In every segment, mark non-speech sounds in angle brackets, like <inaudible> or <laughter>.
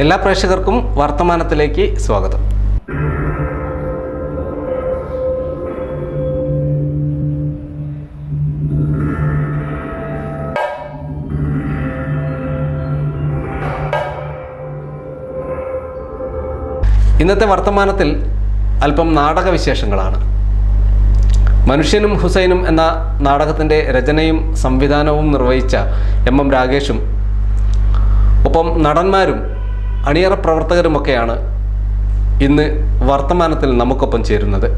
എല്ലാ പ്രേക്ഷകർക്കും വർത്തമാനത്തിലേക്ക് സ്വാഗതം. ഇന്നത്തെ വർത്തമാനത്തിൽ അല്പം നാടകവിശേഷങ്ങളാണ്. മനുഷ്യനും ഹുസൈനും എന്ന നാടകത്തിന്റെ രചനയും സംവിധാനവും നിർവഹിച്ച എം എം രാഗേഷും ഒപ്പം നടന്മാരും അണിയറ പ്രവർത്തകരുമൊക്കെയാണ് ഇന്ന് വർത്തമാനത്തിൽ നമുക്കൊപ്പം ചേരുന്നത്.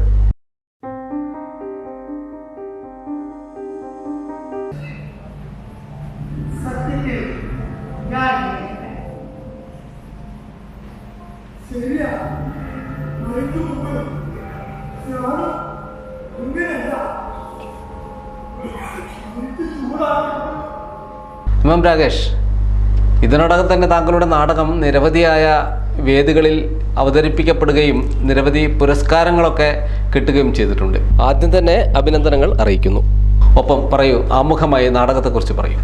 സത്യത്തിൽ ഞാൻ ഇതിനോടകം തന്നെ താങ്കളുടെ നാടകം നിരവധിയായ വേദികളിൽ അവതരിപ്പിക്കപ്പെടുകയും നിരവധി പുരസ്കാരങ്ങളൊക്കെ കിട്ടുകയും ചെയ്തിട്ടുണ്ട്. ആദ്യം തന്നെ അഭിനന്ദനങ്ങൾ അറിയിക്കുന്നു. ഒപ്പം പറയൂ ആമുഖമായി നാടകത്തെക്കുറിച്ച് പറയൂ.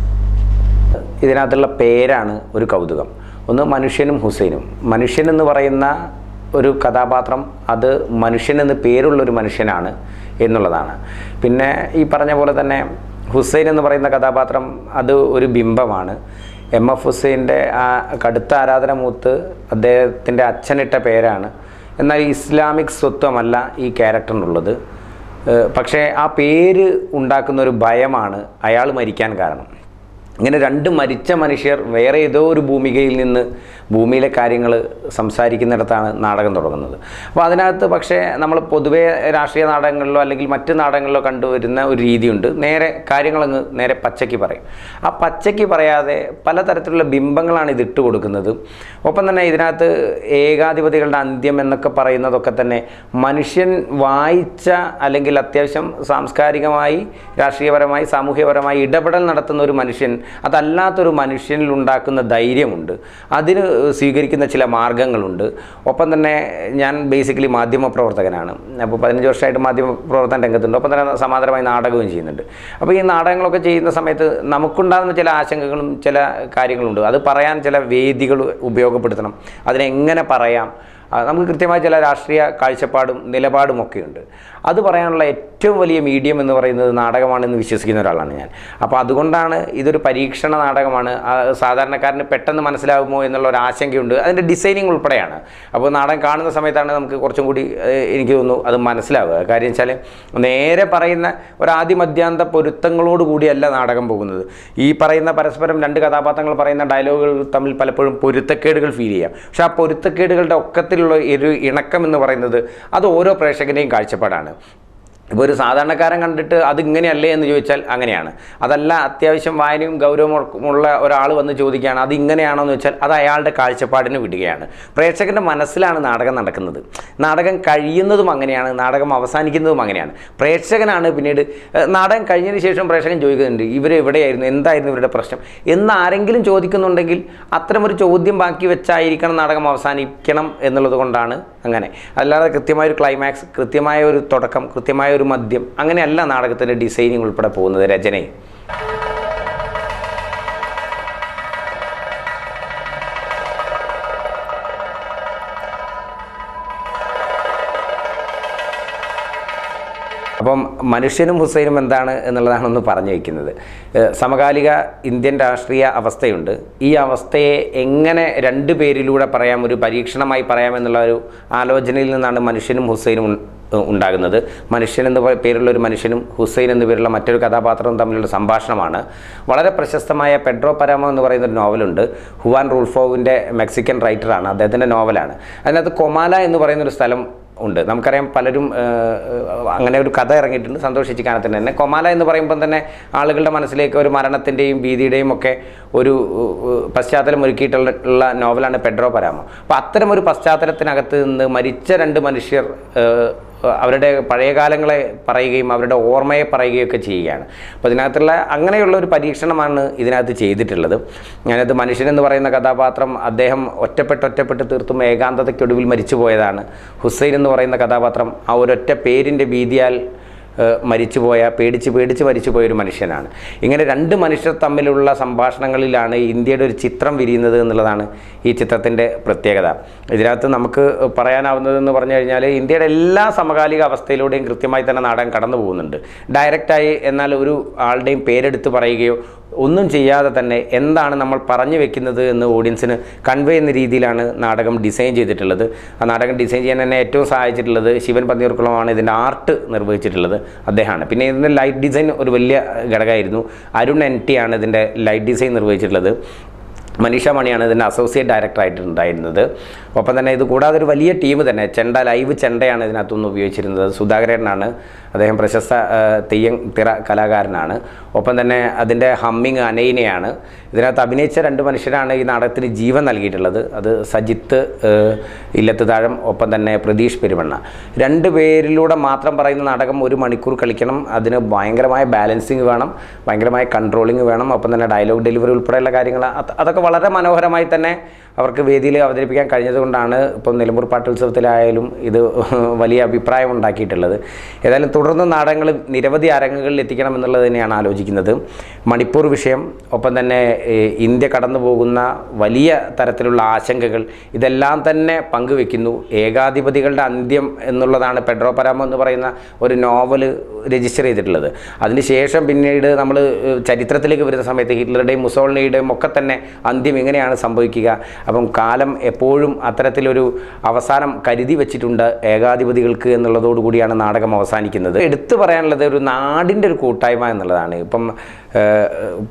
ഇതിനകത്തുള്ള പേരാണ് ഒരു കൗതുകം. ഒന്ന് മനുഷ്യനും ഹുസൈനും. മനുഷ്യൻ എന്ന് പറയുന്ന ഒരു കഥാപാത്രം അത് മനുഷ്യൻ എന്ന് പേരുള്ള ഒരു മനുഷ്യനാണ് എന്നുള്ളതാണ്. പിന്നെ ഈ പറഞ്ഞ പോലെ തന്നെ ഹുസൈൻ എന്ന് പറയുന്ന കഥാപാത്രം അത് ഒരു ബിംബമാണ്. എം എഫ് ഹുസൈന്റെ ആ കടുത്ത ആരാധന മൂത്ത് അദ്ദേഹത്തിന്റെ അച്ഛനിട്ട പേരാണ്. എന്നാൽ ഇസ്ലാമിക് സ്വത്വമല്ല ഈ ക്യാരക്ടറിനുള്ളത്. പക്ഷേ ആ പേര് ഉണ്ടാക്കുന്ന ഒരു ഭയമാണ് അയാൾ മരിക്കാൻ കാരണം. ഇങ്ങനെ രണ്ട് മരിച്ച മനുഷ്യർ വേറെ ഏതോ ഒരു ഭൂമികയിൽ നിന്ന് ഭൂമിയിലെ കാര്യങ്ങൾ സംസാരിക്കുന്നിടത്താണ് നാടകം തുടങ്ങുന്നത്. അപ്പോൾ അതിനകത്ത് പക്ഷേ നമ്മൾ പൊതുവേ രാഷ്ട്രീയ നാടകങ്ങളിലോ അല്ലെങ്കിൽ മറ്റ് നാടകങ്ങളിലോ കണ്ടുവരുന്ന ഒരു രീതിയുണ്ട്. നേരെ കാര്യങ്ങളങ്ങ് നേരെ പച്ചയ്ക്ക് പറയും. ആ പച്ചയ്ക്ക് പറയാതെ പലതരത്തിലുള്ള ബിംബങ്ങളാണ് ഇതിട്ട് കൊടുക്കുന്നത്. ഒപ്പം തന്നെ ഇതിനകത്ത് ഏകാധിപതികളുടെ അന്ത്യം എന്നൊക്കെ പറയുന്നതൊക്കെ തന്നെ മനുഷ്യൻ വായിച്ച അല്ലെങ്കിൽ അത്യാവശ്യം സാംസ്കാരികമായി രാഷ്ട്രീയപരമായി സാമൂഹ്യപരമായി ഇടപെടൽ നടത്തുന്ന ഒരു മനുഷ്യൻ അതല്ലാത്തൊരു മനുഷ്യനിൽ ഉണ്ടാക്കുന്ന ധൈര്യമുണ്ട്. അതിന് സ്വീകരിക്കുന്ന ചില മാർഗങ്ങളുണ്ട്. ഒപ്പം തന്നെ ഞാൻ ബേസിക്കലി മാധ്യമപ്രവർത്തകനാണ്. അപ്പോൾ പതിനഞ്ച് വർഷമായിട്ട് മാധ്യമ പ്രവർത്തന രംഗത്തുണ്ട്. ഒപ്പം തന്നെ സമാന്തരമായി നാടകവും ചെയ്യുന്നുണ്ട്. അപ്പോൾ ഈ നാടകങ്ങളൊക്കെ ചെയ്യുന്ന സമയത്ത് നമുക്കുണ്ടാകുന്ന ചില ആശങ്കകളും ചില കാര്യങ്ങളുണ്ട്. അത് പറയാൻ ചില വേദികൾ ഉപയോഗപ്പെടുത്തണം. അതിനെങ്ങനെ പറയാം? നമുക്ക് കൃത്യമായ ചില രാഷ്ട്രീയ കാഴ്ചപ്പാടും നിലപാടും ഒക്കെയുണ്ട് അത് പറയാനുള്ള ഏറ്റവും വലിയ മീഡിയം എന്ന് പറയുന്നത് നാടകമാണെന്ന് വിശ്വസിക്കുന്ന ഒരാളാണ് ഞാൻ. അപ്പോൾ അതുകൊണ്ടാണ് ഇതൊരു പരീക്ഷണ നാടകമാണ്. സാധാരണക്കാരന് പെട്ടെന്ന് മനസ്സിലാകുമോ എന്നുള്ള ഒരു ആശങ്കയുണ്ട്. അതിന്റെ ഡിസൈനിങ് ഉൾപ്പെടെയാണ്. അപ്പോൾ നാടകം കാണുന്ന സമയത്താണ് നമുക്ക് കുറച്ചും കൂടി എനിക്ക് തോന്നുന്നു അത് മനസ്സിലാവുക. കാര്യം വെച്ചാൽ നേരെ പറയുന്ന ഒരു ആദ്യ മധ്യാന്ത പൊരുത്തങ്ങളോട് കൂടിയല്ല നാടകം പോകുന്നത്. ഈ പറയുന്ന പരസ്പരം രണ്ട് കഥാപാത്രങ്ങൾ പറയുന്ന ഡയലോഗുകൾ തമ്മിൽ പലപ്പോഴും പൊരുത്തക്കേടുകൾ ഫീൽ ചെയ്യാം. പക്ഷേ ആ പൊരുത്തക്കേടുകളുടെ ഒക്കത്തിലുള്ള ഒരു ഇണക്കം എന്ന് പറയുന്നത് അത് ഓരോ പ്രേക്ഷകന്റെയും കാഴ്ചപ്പാടാണ്. ഇപ്പോൾ ഒരു സാധാരണക്കാരൻ കണ്ടിട്ട് അത് ഇങ്ങനെയല്ലേ എന്ന് ചോദിച്ചാൽ അങ്ങനെയാണ്. അതല്ല അത്യാവശ്യം വായനയും ഗൗരവമുള്ള ഒരാൾ വന്ന് ചോദിക്കുകയാണ് അത് ഇങ്ങനെയാണോ? എന്ന് വെച്ചാൽ അത് അയാളുടെ കാഴ്ചപ്പാടിന് വിടുകയാണ്. പ്രേക്ഷകന്റെ മനസ്സിലാണ് നാടകം നടക്കുന്നത്. നാടകം കഴിയുന്നതും അങ്ങനെയാണ് നാടകം അവസാനിക്കുന്നതും അങ്ങനെയാണ്. പ്രേക്ഷകനാണ് പിന്നീട് നാടകം കഴിഞ്ഞതിന് ശേഷം പ്രേക്ഷകൻ ചോദിക്കുന്നുണ്ട് ഇവർ എവിടെയായിരുന്നു? എന്തായിരുന്നു ഇവരുടെ പ്രശ്നം? എന്ന് ആരെങ്കിലും ചോദിക്കുന്നുണ്ടെങ്കിൽ അത്തരമൊരു ചോദ്യം ബാക്കി വെച്ചായിരിക്കണം നാടകം അവസാനിക്കണം എന്നുള്ളത് കൊണ്ടാണ് അങ്ങനെ. അല്ലാതെ കൃത്യമായ ഒരു ക്ലൈമാക്സ് കൃത്യമായ ഒരു തുടക്കം കൃത്യമായ ഒരു മദ്യം. അങ്ങനെയല്ല നാടകത്തിന്റെ ഡിസൈനിങ് ഉൾപ്പെടെ പോകുന്നത് രചനയും. അപ്പം മനുഷ്യനും ഹുസൈനും എന്താണ് എന്നുള്ളതാണ് ഒന്ന് പറഞ്ഞു വയ്ക്കുന്നത്. സമകാലിക ഇന്ത്യൻ രാഷ്ട്രീയ അവസ്ഥയുണ്ട്. ഈ അവസ്ഥയെ എങ്ങനെ രണ്ട് പേരിലൂടെ പറയാം ഒരു പരീക്ഷണമായി പറയാം എന്നുള്ള ഒരു ആലോചനയിൽ നിന്നാണ് മനുഷ്യനും ഹുസൈനും ഉണ്ടാകുന്നത്. മനുഷ്യൻ എന്ന പേരുള്ള ഒരു മനുഷ്യനും ഹുസൈൻ എന്ന പേരുള്ള മറ്റൊരു കഥാപാത്രവും തമ്മിലുള്ള സംഭാഷണമാണ്. വളരെ പ്രശസ്തമായ പെഡ്രോ പരാമോ എന്ന് പറയുന്ന ഒരു നോവലുണ്ട്. Juan റൂൾഫോവിന്റെ Mexican റൈറ്ററാണ്. അദ്ദേഹത്തിന്റെ നോവലാണ്. അതിനകത്ത് കൊമാല എന്ന് പറയുന്നൊരു സ്ഥലം ഉണ്ട്. നമുക്കറിയാം പലരും അങ്ങനെ ഒരു കഥ ഇറങ്ങിയിട്ടുണ്ട്. സന്തോഷിച്ച് കാണത്തിന് തന്നെ കൊമാല എന്ന് പറയുമ്പം തന്നെ ആളുകളുടെ മനസ്സിലേക്ക് ഒരു മരണത്തിന്റെയും ഭീതിയുടെയും ഒക്കെ ഒരു പശ്ചാത്തലം ഒരുക്കിയിട്ടുള്ള നോവലാണ് പെഡ്രോ പരാമോ. അപ്പോൾ അത്തരം ഒരു പശ്ചാത്തലത്തിനകത്ത് നിന്ന് മരിച്ച രണ്ട് മനുഷ്യർ അവരുടെ പഴയ കാലങ്ങളെ പറയുകയും അവരുടെ ഓർമ്മയെ പറയുകയൊക്കെ ചെയ്യുകയാണ്. അപ്പോൾ ഇതിനകത്തുള്ള അങ്ങനെയുള്ള ഒരു പരീക്ഷണമാണ് ഇതിനകത്ത് ചെയ്തിട്ടുള്ളത്. ഞാനത് മനുഷ്യനെന്ന് പറയുന്ന കഥാപാത്രം അദ്ദേഹം ഒറ്റപ്പെട്ട് ഒറ്റപ്പെട്ട് തീർത്തും ഏകാന്തതയ്ക്കൊടുവിൽ മരിച്ചു പോയതാണ് ഹുസൈൻ എന്ന് പറയുന്ന കഥാപാത്രം ആ ഒരൊറ്റ പേരിന്റെ ഭീതിയാൽ മരിച്ചുപോയ പേടിച്ച് പേടിച്ച് മരിച്ചുപോയ ഒരു മനുഷ്യനാണ്. ഇങ്ങനെ രണ്ട് മനുഷ്യർ തമ്മിലുള്ള സംഭാഷണങ്ങളിലാണ് ഇന്ത്യയുടെ ഒരു ചിത്രം വിരിയുന്നത് എന്നുള്ളതാണ് ഈ ചിത്രത്തിന്റെ പ്രത്യേകത. ഇതിനകത്ത് നമുക്ക് പറയാനാവുന്നതെന്ന് പറഞ്ഞു കഴിഞ്ഞാൽ ഇന്ത്യയുടെ എല്ലാ സമകാലിക അവസ്ഥയിലൂടെയും കൃത്യമായി തന്നെ നാടകം കടന്നു പോകുന്നുണ്ട് ഡയറക്റ്റായി എന്നാൽ ഒരു ആളുടെയും പേരെടുത്ത് പറയുകയോ ഒന്നും ചെയ്യാതെ തന്നെ എന്താണ് നമ്മൾ പറഞ്ഞു വെക്കുന്നത് എന്ന് ഓഡിയൻസിന് കൺവേ ചെയ്യുന്ന രീതിയിലാണ് നാടകം ഡിസൈൻ ചെയ്തിട്ടുള്ളത്. ആ നാടകം ഡിസൈൻ ചെയ്യാൻ തന്നെ ഏറ്റവും സഹായിച്ചിട്ടുള്ളത് ശിവൻ പന്നിയൂർക്കുളമാണ് ഇതിന്റെ ആർട്ട് നിർവഹിച്ചിട്ടുള്ളത് അദ്ദേഹമാണ്. പിന്നെ ഇതിന്റെ ലൈറ്റ് ഡിസൈൻ ഒരു വലിയ ഘടകമായിരുന്നു. അരുൺ എൻ ടി ആണ് ഇതിന്റെ ലൈറ്റ് ഡിസൈൻ നിർവഹിച്ചിട്ടുള്ളത്. മനീഷ മണിയാണ് ഇതിന്റെ അസോസിയേറ്റ് ഡയറക്ടറായിട്ട് ഉണ്ടായിരുന്നത് ഒപ്പം തന്നെ ഇത് കൂടാതെ ഒരു വലിയ ടീം തന്നെ ചെണ്ട ലൈവ് ചെണ്ടയാണ് ഇതിനകത്തുനിന്ന് ഉപയോഗിച്ചിരുന്നത്. സുധാകരനാണ് അദ്ദേഹം പ്രശസ്ത തെയ്യം തിറ കലാകാരനാണ്. ഒപ്പം തന്നെ അതിന്റെ ഹമ്മിങ് അനൈനയാണ്. ഇതിനകത്ത് അഭിനയിച്ച രണ്ട് മനുഷ്യരാണ് ഈ നാടകത്തിന് ജീവൻ നൽകിയിട്ടുള്ളത്. അത് സജിത്ത് ഇല്ലത്ത് താഴം ഒപ്പം തന്നെ പ്രതീഷ് പെരുമണ്ണ രണ്ട് പേരിലൂടെ മാത്രം പറയുന്ന നാടകം ഒരു മണിക്കൂർ കളിക്കണം. അതിന് ഭയങ്കരമായ ബാലൻസിങ് വേണം ഭയങ്കരമായ കൺട്രോളിങ് വേണം. ഒപ്പം തന്നെ ഡയലോഗ് ഡെലിവറി ഉൾപ്പെടെയുള്ള കാര്യങ്ങൾ അതൊക്കെ വളരെ മനോഹരമായി തന്നെ അവർക്ക് വേദിയിൽ അവതരിപ്പിക്കാൻ കഴിഞ്ഞതുകൊണ്ടാണ് ഇപ്പം നിലമ്പൂർ പാട്ടുത്സവത്തിലായാലും ഇത് <laughs> വലിയ അഭിപ്രായം ഉണ്ടാക്കിയിട്ടുള്ളത്. ഏതായാലും തുടർന്ന് നാടകങ്ങൾ നിരവധി അരങ്ങുകളിൽ എത്തിക്കണം എന്നുള്ളത് തന്നെയാണ് ആലോചിക്കുന്നത്. മണിപ്പൂർ വിഷയം ഒപ്പം തന്നെ ഇന്ത്യ കടന്നു പോകുന്ന വലിയ തരത്തിലുള്ള ആശങ്കകൾ ഇതെല്ലാം തന്നെ പങ്കുവെക്കുന്നു. ഏകാധിപതികളുടെ അന്ത്യം എന്നുള്ളതാണ് പെഡ്രോ പരാമോ എന്ന് പറയുന്ന ഒരു നോവൽ രജിസ്റ്റർ ചെയ്തിട്ടുള്ളത്. അതിനുശേഷം പിന്നീട് നമ്മൾ ചരിത്രത്തിലേക്ക് വരുന്ന സമയത്ത് ഹിറ്റ്ലറുടെയും മുസോളിനിയുടെയും ഒക്കെ തന്നെ അന്ത്യം എങ്ങനെയാണ് സംഭവിക്കുക? അപ്പം കാലം എപ്പോഴും അത്തരത്തിലൊരു അവസാനം കരുതി വെച്ചിട്ടുണ്ട് ഏകാധിപതികൾക്ക് എന്നുള്ളതോടുകൂടിയാണ് നാടകം അവസാനിക്കുന്നത്. എടുത്തു പറയാനുള്ളത് ഒരു നാടിന്റെ ഒരു കൂട്ടായ്മ എന്നുള്ളതാണ്. ഇപ്പം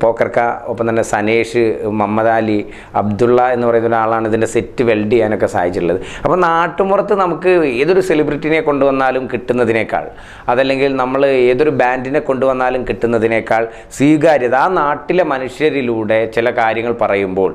പോക്കർക്ക ഒപ്പം തന്നെ സനേഷ് മുഹമ്മദ് അലി അബ്ദുള്ള എന്ന് പറയുന്ന ഒരാളാണ് ഇതിന്റെ സെറ്റ് വെൽഡ് ചെയ്യാനൊക്കെ സഹായിച്ചിട്ടുള്ളത് അപ്പോൾ നാട്ടുമ്പുറത്ത് നമുക്ക് ഏതൊരു സെലിബ്രിറ്റിനെ കൊണ്ടുവന്നാലും കിട്ടുന്നതിനേക്കാൾ അതല്ലെങ്കിൽ നമ്മൾ ഏതൊരു ബാൻഡിനെ കൊണ്ടുവന്നാലും കിട്ടുന്നതിനേക്കാൾ സ്വീകാര്യത ആ നാട്ടിലെ മനുഷ്യരിലൂടെ ചില കാര്യങ്ങൾ പറയുമ്പോൾ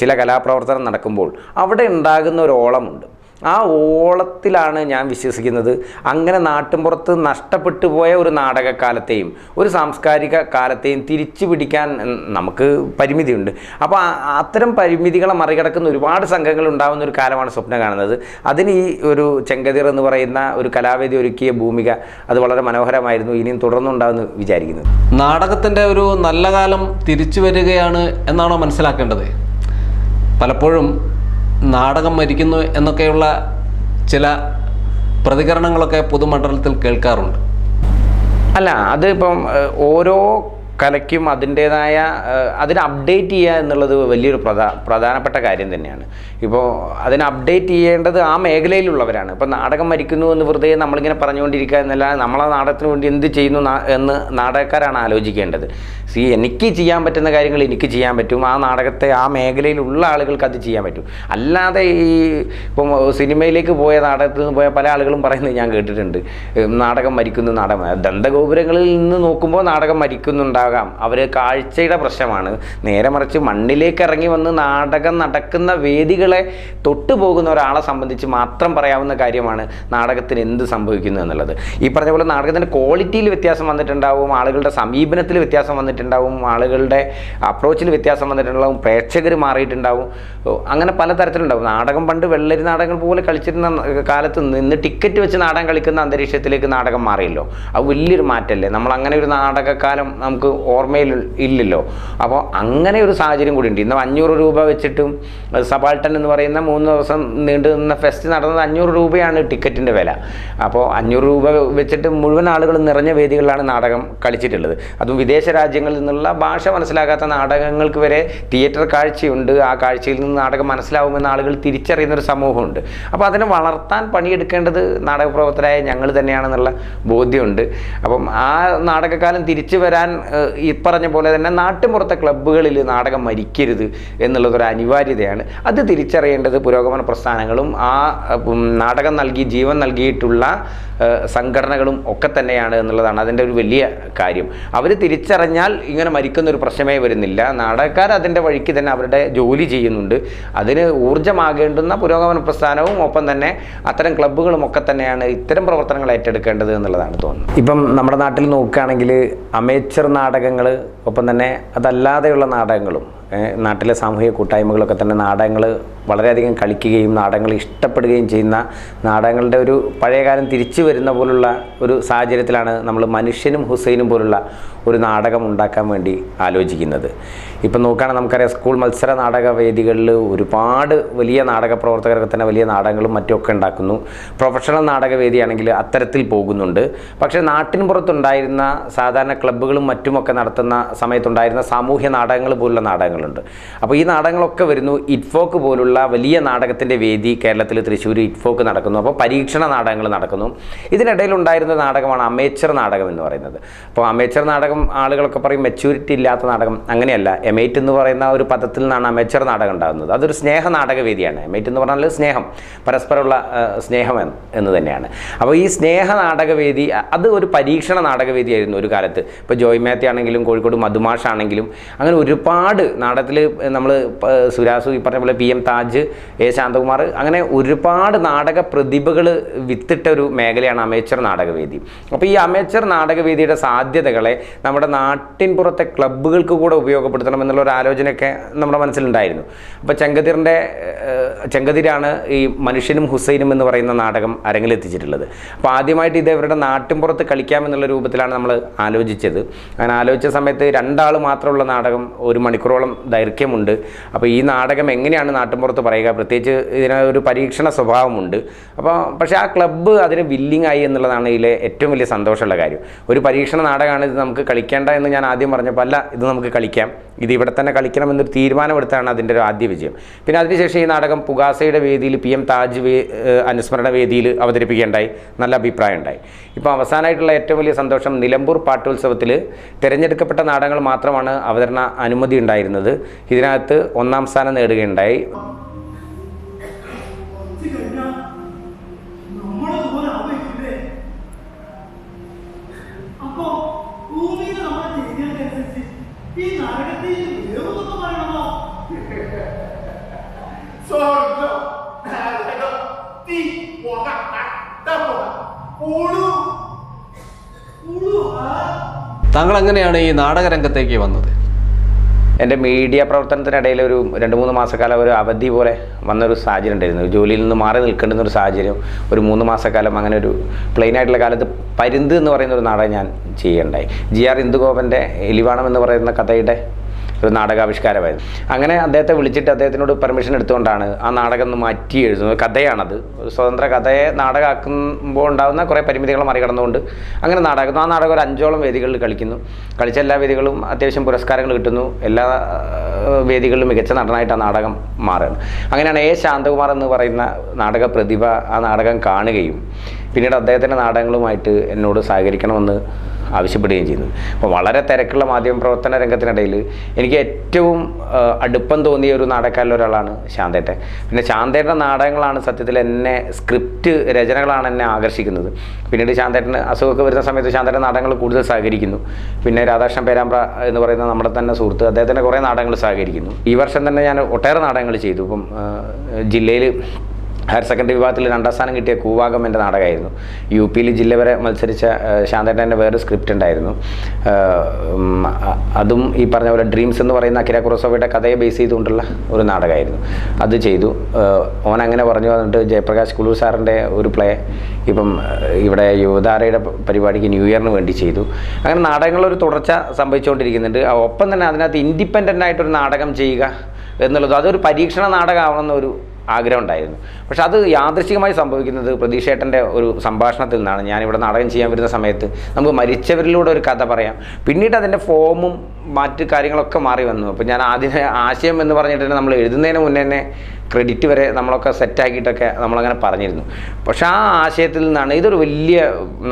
ചില കലാപ്രവർത്തനം നടക്കുമ്പോൾ അവിടെ ഉണ്ടാകുന്ന ഒരു ഓളമുണ്ട്. ആ ഓളത്തിലാണ് ഞാൻ വിശ്വസിക്കുന്നത്. അങ്ങനെ നാട്ടിൻപുറത്ത് നഷ്ടപ്പെട്ടു പോയ ഒരു നാടകക്കാലത്തെയും ഒരു സാംസ്കാരിക കാലത്തെയും തിരിച്ചു പിടിക്കാൻ നമുക്ക് പരിമിതിയുണ്ട്. അപ്പോൾ അത്തരം പരിമിതികളെ മറികടക്കുന്ന ഒരുപാട് സംഘങ്ങൾ ഉണ്ടാകുന്ന ഒരു കാലമാണ് സ്വപ്നം കാണുന്നത്. അതിന് ഈ ഒരു ചെങ്കതിർ എന്ന് പറയുന്ന ഒരു കലാവേദി ഒരുക്കിയ ഭൂമിക അത് വളരെ മനോഹരമായിരുന്നു ഇനിയും തുടർന്നുണ്ടാകുമെന്ന് വിചാരിക്കുന്നത് നാടകത്തിന്റെ ഒരു നല്ല കാലം തിരിച്ചു വരികയാണ് എന്നാണോ മനസ്സിലാക്കേണ്ടത്? പലപ്പോഴും നാടകം മരിക്കുന്നു എന്നൊക്കെയുള്ള ചില പ്രതികരണങ്ങളൊക്കെ പൊതുമണ്ഡലത്തിൽ കേൾക്കാറുണ്ട്. അല്ല അതിപ്പം ഓരോ കലയ്ക്കും അതിന്റേതായ അതിന് അപ്ഡേറ്റ് ചെയ്യുക എന്നുള്ളത് വലിയൊരു പ്രധാ പ്രധാനപ്പെട്ട കാര്യം തന്നെയാണ്. ഇപ്പോൾ അതിന് അപ്ഡേറ്റ് ചെയ്യേണ്ടത് ആ മേഖലയിലുള്ളവരാണ്. ഇപ്പോൾ നാടകം മരിക്കുന്നു എന്ന് വെറുതെ നമ്മളിങ്ങനെ പറഞ്ഞുകൊണ്ടിരിക്കുക എന്നല്ല നമ്മളെ നാടകത്തിന് വേണ്ടി എന്ത് ചെയ്യുന്നു എന്ന് നാടകക്കാരാണ് ആലോചിക്കേണ്ടത്. സി എനിക്ക് ചെയ്യാൻ പറ്റുന്ന കാര്യങ്ങൾ എനിക്ക് ചെയ്യാൻ പറ്റും. ആ നാടകത്തെ ആ മേഖലയിലുള്ള ആളുകൾക്ക് അത് ചെയ്യാൻ പറ്റും. അല്ലാതെ ഈ ഇപ്പം സിനിമയിലേക്ക് പോയ നാടകത്തിൽ നിന്ന് പോയ പല ആളുകളും പറയുന്നത് ഞാൻ കേട്ടിട്ടുണ്ട്. നാടകം മരിക്കുന്നു നാടകം ദന്തഗോപുരങ്ങളിൽ നിന്ന് നോക്കുമ്പോൾ നാടകം മരിക്കുന്നുണ്ടാകാം അവർ കാഴ്ചയുടെ പ്രശ്നമാണ്. നേരെ മറിച്ച് മണ്ണിലേക്ക് ഇറങ്ങി വന്ന് നാടകം നടക്കുന്ന വേദികളെ തൊട്ടുപോകുന്ന ഒരാളെ സംബന്ധിച്ച് മാത്രം പറയാവുന്ന കാര്യമാണ് നാടകത്തിന് എന്ത് സംഭവിക്കുന്നു എന്നുള്ളത്. ഈ പറഞ്ഞ പോലെ നാടകത്തിന്റെ ക്വാളിറ്റിയിൽ വ്യത്യാസം വന്നിട്ടുണ്ടാവും ആളുകളുടെ സമീപനത്തിൽ വ്യത്യാസം വന്നിട്ടുണ്ടാവും ആളുകളുടെ അപ്രോച്ചിൽ വ്യത്യാസം വന്നിട്ടുണ്ടാവും പ്രേക്ഷകർ മാറിയിട്ടുണ്ടാവും. അങ്ങനെ പലതരത്തിലുണ്ടാവും. നാടകം പണ്ട് വെള്ളരി നാടകങ്ങൾ പോലെ കളിച്ചിരുന്ന കാലത്ത് നിന്ന് ടിക്കറ്റ് വെച്ച് നാടകം കളിക്കുന്ന അന്തരീക്ഷത്തിലേക്ക് നാടകം മാറിയല്ലോ. അത് വലിയൊരു മാറ്റമല്ലേ? നമ്മൾ അങ്ങനെ ഒരു നാടകക്കാലം നമുക്ക് ഓർമ്മയിൽ ഇല്ലല്ലോ. അപ്പോൾ അങ്ങനെ ഒരു സാഹചര്യം കൂടി ഉണ്ട്. ഇന്ന് അഞ്ഞൂറ് രൂപ വെച്ചിട്ടും സബാൾട്ടൻ എന്ന് പറയുന്ന മൂന്ന് ദിവസം നീണ്ടു നിന്ന ഫെസ്റ്റ് നടന്നത് അഞ്ഞൂറ് രൂപയാണ് ടിക്കറ്റിന്റെ വില. അപ്പോൾ അഞ്ഞൂറ് രൂപ വെച്ചിട്ട് മുഴുവൻ ആളുകൾ നിറഞ്ഞ വേദികളിലാണ് നാടകം കളിച്ചിട്ടുള്ളത്. അതും വിദേശ രാജ്യങ്ങളിൽ നിന്നുള്ള ഭാഷ മനസ്സിലാകാത്ത നാടകങ്ങൾക്ക് വരെ തിയേറ്റർ കാഴ്ചയുണ്ട്. ആ കാഴ്ചയിൽ നിന്ന് നാടകം മനസ്സിലാവുമെന്ന് ആളുകൾ തിരിച്ചറിയുന്ന ഒരു സമൂഹമുണ്ട്. അപ്പോൾ അതിനെ വളർത്താൻ പണിയെടുക്കേണ്ടത് നാടകപ്രവർത്തകരായ ഞങ്ങൾ തന്നെയാണെന്നുള്ള ബോധ്യമുണ്ട്. അപ്പം ആ നാടകക്കാലം തിരിച്ചു വരാൻ ഈ പറഞ്ഞ പോലെ തന്നെ നാട്ടുമ്പുറത്തെ ക്ലബ്ബുകളിൽ നാടകം മരിക്കരുത് എന്നുള്ളതൊരു അനിവാര്യതയാണ്. അത് തിരിച്ചറിയേണ്ടത് പുരോഗമന പ്രസ്ഥാനങ്ങളും ആ നാടകം നൽകി ജീവൻ നൽകിയിട്ടുള്ള സംഘടനകളും ഒക്കെ തന്നെയാണ് എന്നുള്ളതാണ് അതിന്റെ ഒരു വലിയ കാര്യം. അവർ തിരിച്ചറിഞ്ഞാൽ ഇങ്ങനെ മരിക്കുന്ന ഒരു പ്രശ്നമേ വരുന്നില്ല. നാടകക്കാർ അതിന്റെ വഴിക്ക് തന്നെ അവരുടെ ജോലി ചെയ്യുന്നുണ്ട്. അതിന് ഊർജമാകേണ്ടുന്ന പുരോഗമന പ്രസ്ഥാനവും ഒപ്പം തന്നെ അത്തരം ക്ലബ്ബുകളും ഒക്കെ തന്നെയാണ് ഇത്തരം പ്രവർത്തനങ്ങൾ ഏറ്റെടുക്കേണ്ടത് എന്നുള്ളതാണ് തോന്നുന്നത്. ഇപ്പം നമ്മുടെ നാട്ടിൽ നോക്കുകയാണെങ്കിൽ അമേച്ചർ നാടകങ്ങൾ ഒപ്പം തന്നെ അതല്ലാതെയുള്ള നാടകങ്ങളും നാട്ടിലെ സാമൂഹിക കൂട്ടായ്മകളൊക്കെ തന്നെ നാടകങ്ങൾ വളരെയധികം കളിക്കുകയും നാടകങ്ങൾ ഇഷ്ടപ്പെടുകയും ചെയ്യുന്ന നാടകങ്ങളുടെ ഒരു പഴയകാലം തിരിച്ചു വരുന്ന പോലുള്ള ഒരു സാഹചര്യത്തിലാണ് നമ്മൾ മനുഷ്യനും ഹുസൈനും പോലുള്ള ഒരു നാടകം ഉണ്ടാക്കാൻ വേണ്ടി ആലോചിക്കുന്നത്. ഇപ്പം നോക്കുകയാണെങ്കിൽ നമുക്കറിയാം സ്കൂൾ മത്സര നാടക വേദികളിൽ ഒരുപാട് വലിയ നാടക പ്രവർത്തകരൊക്കെ തന്നെ വലിയ നാടകങ്ങളും മറ്റുമൊക്കെ ഉണ്ടാക്കുന്നു. പ്രൊഫഷണൽ നാടകവേദിയാണെങ്കിൽ അത്തരത്തിൽ പോകുന്നുണ്ട്. പക്ഷേ നാട്ടിൻ പുറത്തുണ്ടായിരുന്ന സാധാരണ ക്ലബ്ബുകളും മറ്റുമൊക്കെ നടത്തുന്ന സമയത്തുണ്ടായിരുന്ന സാമൂഹ്യ നാടകങ്ങൾ പോലുള്ള നാടകങ്ങളുണ്ട്. അപ്പോൾ ഈ നാടകങ്ങളൊക്കെ വരുന്നു ഇറ്റ്ഫോക്ക് പോലുള്ള വലിയ നാടകത്തിന്റെ വേദി കേരളത്തിൽ തൃശ്ശൂർ ഇറ്റ്ഫോക്ക് നടക്കുന്നു. അപ്പോൾ പരീക്ഷണ നാടകങ്ങൾ നടക്കുന്നു. ഇതിനിടയിൽ ഉണ്ടായിരുന്ന നാടകമാണ് അമേച്ചർ നാടകം എന്ന് പറയുന്നത്. അപ്പോൾ അമേച്ചർ നാടകം ആളുകളൊക്കെ പറയും മെച്യൂരിറ്റി ഇല്ലാത്ത നാടകം. അങ്ങനെയല്ല. എമേറ്റ് എന്ന് പറയുന്ന ഒരു പദത്തിൽ നിന്നാണ് അമേച്ചർ നാടകം ഉണ്ടാകുന്നത്. അതൊരു സ്നേഹ നാടകവേദിയാണ് എമേറ്റ് എന്ന് പറഞ്ഞാൽ സ്നേഹം. പരസ്പരമുള്ള സ്നേഹം എന്ന് തന്നെയാണ്. അപ്പോൾ ഈ സ്നേഹ നാടകവേദി അത് ഒരു പരീക്ഷണ നാടകവേദിയായിരുന്നു ഒരു കാലത്ത്. ഇപ്പോൾ ജോയ് മേത്തി ആണെങ്കിലും കോഴിക്കോട് മധുമാഷ് ആണെങ്കിലും അങ്ങനെ ഒരുപാട് നാടകത്തിൽ നമ്മൾ സുരാസു ഈ പറഞ്ഞ പോലെ P M Taj A Santhakumar അങ്ങനെ ഒരുപാട് നാടക പ്രതിഭകൾ വിത്തിട്ട ഒരു മേഖലയാണ് അമേച്ചർ നാടകവേദി. അപ്പോൾ ഈ അമേച്ചർ നാടകവേദിയുടെ സാധ്യതകളെ നമ്മുടെ നാട്ടിൻ പുറത്തെ ക്ലബ്ബുകൾക്ക് കൂടെ ഉപയോഗപ്പെടുത്തണം എന്നുള്ള ഒരു ആലോചനയൊക്കെ നമ്മുടെ മനസ്സിലുണ്ടായിരുന്നു. അപ്പോൾ ചെങ്കതിറിന്റെ ചെങ്കതിരാണ് ഈ മനുഷ്യനും ഹുസൈനും എന്ന് പറയുന്ന നാടകം അരങ്ങിലെത്തിച്ചിട്ടുള്ളത്. അപ്പോൾ ആദ്യമായിട്ട് ഇത് ഇവരുടെ നാട്ടിൻ പുറത്ത് കളിക്കാമെന്നുള്ള രൂപത്തിലാണ് നമ്മൾ ആലോചിച്ചത്. അങ്ങനെ ആലോചിച്ച സമയത്ത് രണ്ടാൾ മാത്രമുള്ള നാടകം ഒരു മണിക്കൂറോളം ദൈർഘ്യമുണ്ട്. അപ്പോൾ ഈ നാടകം എങ്ങനെയാണ് നാട്ടിൻപുറത്ത് പറയുക. പ്രത്യേകിച്ച് ഇതിനൊരു പരീക്ഷണ സ്വഭാവമുണ്ട്. അപ്പോൾ പക്ഷേ ആ ക്ലബ്ബ് അതിന് വില്ലിംഗ് ആയി എന്നുള്ളതാണ് ഇതിലെ ഏറ്റവും വലിയ സന്തോഷമുള്ള കാര്യം. ഒരു പരീക്ഷണ നാടകമാണ് ഇത് നമുക്ക് കളിക്കേണ്ട എന്ന് ഞാൻ ആദ്യം പറഞ്ഞപ്പോൾ അല്ല ഇത് നമുക്ക് കളിക്കാം. ഇത് ഇവിടെ തന്നെ കളിക്കണം എന്നൊരു തീരുമാനമെടുത്താണ് അതിന്റെ ഒരു ആദ്യ വിജയം. പിന്നെ അതിനുശേഷം ഈ നാടകം പുകാസയുടെ വേദിയിൽ പി എം താജ് വേ അനുസ്മരണ വേദിയിൽ അവതരിപ്പിക്കേണ്ടായി നല്ല അഭിപ്രായം ഉണ്ടായി. ഇപ്പോൾ അവസാനമായിട്ടുള്ള ഏറ്റവും വലിയ സന്തോഷം നിലമ്പൂർ പാട്ടോത്സവത്തിൽ തിരഞ്ഞെടുക്കപ്പെട്ട നാടകങ്ങൾ മാത്രമാണ് അവതരണ അനുമതി ഉണ്ടായിരുന്നത്. ഇതിനകത്ത് ഒന്നാം സ്ഥാനം നേടുകയുണ്ടായി കുറച്ച് കഴിഞ്ഞാൽ നമ്മളതുപോലെ ആവുകയില്ലേ അപ്പോ ഭൂമിയിൽ നമ്മൾ ചെയ്യുന്നതനുസരിച്ച് ഈ നരകത്തിൽ വേറൊന്നും പറയണമോ സ്വർഗം നരകം തീ പുക കട്ടപ്പുക പുഴു പുഴു ആ താങ്കൾ എങ്ങനെയാണ് ഈ നാടകരംഗത്തേക്ക് വന്നത്? എന്റെ മീഡിയ പ്രവർത്തനത്തിനിടയിൽ ഒരു രണ്ട് മൂന്ന് മാസക്കാലം ഒരു അവധി പോലെ വന്നൊരു സാഹചര്യം ഉണ്ടായിരുന്നു. ജോലിയിൽ നിന്ന് മാറി നിൽക്കേണ്ടുന്ന ഒരു സാഹചര്യം ഒരു മൂന്ന് മാസക്കാലം അങ്ങനെ ഒരു പ്ലെയിൻ ആയിട്ടുള്ള കാലത്ത് പരുന്ത് എന്ന് പറയുന്ന ഒരു നാടകം ഞാൻ ചെയ്യണ്ടായി ജി ആർ ഇന്ദുഗോപന്റെ എലിവാണം എന്ന് പറയുന്ന കഥയുടെ ഒരു നാടകാവിഷ്കാരമായിരുന്നു അങ്ങനെ അദ്ദേഹത്തെ വിളിച്ചിട്ട് അദ്ദേഹത്തിനോട് പെർമിഷൻ എടുത്തുകൊണ്ടാണ് ആ നാടകം ഒന്ന് മാറ്റി എഴുതുന്നത്. കഥയാണത്. ഒരു സ്വതന്ത്ര കഥയെ നാടകമാക്കുമ്പോൾ ഉണ്ടാകുന്ന കുറേ പരിമിതികൾ മറികടന്നുകൊണ്ട് അങ്ങനെ നാടകം. ആ നാടകം ഒരു അഞ്ചോളം വേദികളിൽ കളിക്കുന്നു. കളിച്ച എല്ലാ വേദികളും അത്യാവശ്യം പുരസ്കാരങ്ങൾ കിട്ടുന്നു. എല്ലാ വേദികളിലും മികച്ച നടനായിട്ട് ആ നാടകം മാറുകയാണ്. അങ്ങനെയാണ് എ. ശാന്തകുമാർ എന്ന് പറയുന്ന നാടക പ്രതിഭ ആ നാടകം കാണുകയും പിന്നീട് അദ്ദേഹത്തിന്റെ നാടകങ്ങളുമായിട്ട് എന്നോട് സഹകരിക്കണമെന്ന് ആവശ്യപ്പെടുകയും ചെയ്യുന്നത്. അപ്പോൾ വളരെ തിരക്കുള്ള മാധ്യമ പ്രവർത്തന രംഗത്തിനിടയിൽ എനിക്ക് ഏറ്റവും അടുപ്പം തോന്നിയ ഒരു നാടകക്കാരിൽ ഒരാളാണ് ശാന്തേട്ടൻ. പിന്നെ ശാന്തേട്ടന്റെ നാടകങ്ങളാണ് സത്യത്തിൽ എന്നെ സ്ക്രിപ്റ്റ് രചനകളാണ് എന്നെ ആകർഷിക്കുന്നത്. പിന്നീട് ശാന്തേട്ടന് അസുഖമൊക്കെ വരുന്ന സമയത്ത് ശാന്തേട്ടൻ നാടകങ്ങൾ കൂടുതൽ സഹകരിക്കുന്നു. പിന്നെ രാധാകൃഷ്ണൻ പേരാമ്പ്ര എന്ന് പറയുന്ന നമ്മുടെ തന്നെ സുഹൃത്ത് അദ്ദേഹത്തിന്റെ കുറേ നാടകങ്ങൾ സഹകരിക്കുന്നു. ഈ വർഷം തന്നെ ഞാൻ ഒട്ടേറെ നാടകങ്ങൾ ചെയ്തു. ഇപ്പം ജില്ലയിൽ ഹയർ സെക്കൻഡറി വിഭാഗത്തിൽ രണ്ടാം സ്ഥാനം കിട്ടിയ കൂവാകം എന്റെ നാടകമായിരുന്നു. യു പിയിൽ ജില്ല വരെ മത്സരിച്ച ശാന്തേട്ടന്റെ വേറെ സ്ക്രിപ്റ്റ് ഉണ്ടായിരുന്നു. അതും ഈ പറഞ്ഞ പോലെ ഡ്രീംസ് എന്ന് പറയുന്ന അഖില കുറസോവയുടെ കഥയെ ബേസ് ചെയ്തുകൊണ്ടുള്ള ഒരു നാടകമായിരുന്നു. അത് ചെയ്തു. ഓൻ അങ്ങനെ പറഞ്ഞു വന്നിട്ട് ജയപ്രകാശ് കുളൂർ സാറിന്റെ ഒരു പ്ലേ ഇപ്പം ഇവിടെ യുവതാരയുടെ പരിപാടിക്ക് ന്യൂ ഇയറിന് വേണ്ടി ചെയ്തു. അങ്ങനെ നാടകങ്ങളൊരു തുടർച്ച സംഭവിച്ചുകൊണ്ടിരിക്കുന്നുണ്ട്. ഒപ്പം തന്നെ അതിനകത്ത് ഇൻഡിപെൻഡന്റ് ആയിട്ടൊരു നാടകം ചെയ്യുക എന്നുള്ളത് അതൊരു പരീക്ഷണ നാടകമാവണമെന്ന ഒരു ആഗ്രഹം ഉണ്ടായിരുന്നു പക്ഷെ അത് യാദൃശികമായി സംഭവിക്കുന്നത് പ്രതീക്ഷേട്ടന്റെ ഒരു സംഭാഷണത്തിൽ നിന്നാണ്. ഞാനിവിടെ നാടകം ചെയ്യാൻ വരുന്ന സമയത്ത് നമുക്ക് മരിച്ചവരിലൂടെ ഒരു കഥ പറയാം. പിന്നീട് അതിന്റെ ഫോമും മറ്റ് കാര്യങ്ങളൊക്കെ മാറി വന്നു. അപ്പോൾ ഞാൻ ആദ്യം ആശയം എന്ന് പറഞ്ഞിട്ട് നമ്മൾ എഴുതുന്നതിന് മുന്നേ തന്നെ ക്രെഡിറ്റ് വരെ നമ്മളൊക്കെ സെറ്റാക്കിയിട്ടൊക്കെ നമ്മളങ്ങനെ പറഞ്ഞിരുന്നു. പക്ഷേ ആ ആശയത്തിൽ നിന്നാണ് ഇതൊരു വലിയ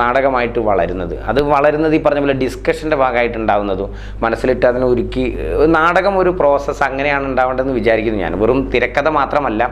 നാടകമായിട്ട് വളരുന്നത്. അത് വളരുന്നത് ഈ പറഞ്ഞ പോലെ ഡിസ്കഷന്റെ ഭാഗമായിട്ടുണ്ടാവുന്നതും മനസ്സിലിട്ട് അതിനെ ഒരുക്കി ഒരു നാടകം ഒരു പ്രോസസ്സ് അങ്ങനെയാണ് ഉണ്ടാവേണ്ടതെന്ന് വിചാരിക്കുന്നു ഞാൻ. വെറും തിരക്കഥ മാത്രമല്ല